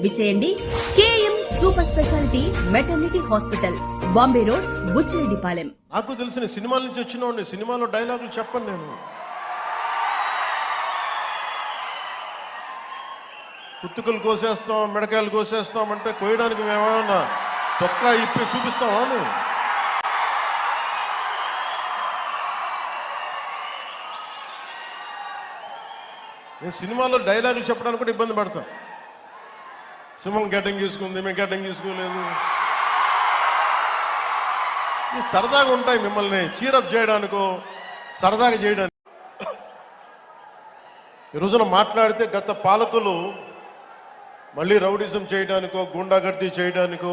విచేయండి KM super speciality maternity hospital Bombay road Buchireddypalem. నాకు తెలిసిన సినిమాల నుంచి వచ్చిన సినిమాలో డైలాగులు చెప్పను నేను. పుత్తుకలు కోసేస్తాం మిడకాయలు కోసేస్తాం అంటే కోయడానికి మేమేమన్నా చొక్కా ఇప్పి చూపిస్తామా నువ్వు నేను సినిమాలో డైలాగులు చెప్పడానికి కూడా ఇబ్బంది పడతాం సింహం గడ్డం గీసుకుంది మేము గడ్డం గీసుకోలేదు. ఈ సరదాగా ఉంటాయి మిమ్మల్ని చీరప్ చేయడానికో సరదాగా చేయడానికి. ఈ రోజున మాట్లాడితే గత పాలకులు మళ్ళీ రౌడిజం చేయడానికో గుండాగర్దీ చేయడానికో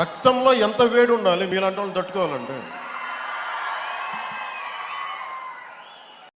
రక్తంలో ఎంత వేడి ఉండాలి మీలాంటి వాళ్ళు తట్టుకోవాలంటే.